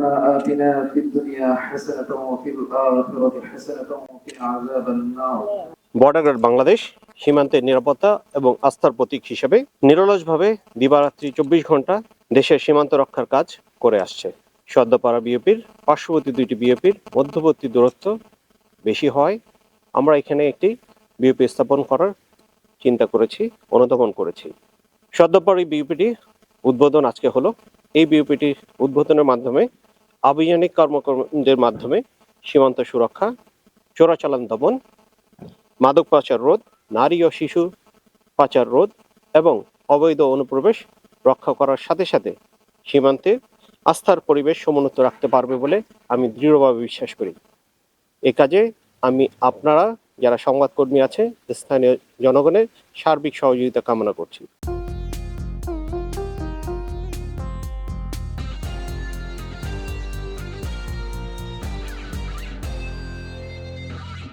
آتنا في الدنيا حسنة وفي الآخرة حسنة وقنا عذاب النار border guard Bangladesh সীমান্তের নিরাপত্তা এবং আস্থার প্রতীক হিসেবে নিরলসভাবে দিবারাত্রি চব্বিশ ঘন্টা দেশের সীমান্ত রক্ষার কাজ করে আসছে সদ্যপাড়া বিএপির পার্শ্ববর্তী দুইটি বিএপির মধ্যবর্তী দূরত্ব বেশি হয় আমরা এখানে একটি বিএপি স্থাপন করার চিন্তা করেছি অনুধাবন করেছি সদ্যপাড়ি বিউপিটি উদ্বোধন আজকে হলো এই বিউপিটির উদ্বোধনের মাধ্যমে আভিযানিক কর্মকর্মীদের মাধ্যমে সীমান্ত সুরক্ষা, চোরাচালান দমন, মাদক পাচার রোধ, নারী ও শিশু পাচার রোধ এবং অবৈধ অনুপ্রবেশ রক্ষা করার সাথে সাথে সীমান্তে আস্থার পরিবেশ সমুন্নত রাখতে পারবে বলে আমি দৃঢ়ভাবে বিশ্বাস করি। এ কাজে আমি আপনারা যারা সংবাদকর্মী আছে, স্থানীয় জনগণের সার্বিক সহযোগিতা কামনা করছি।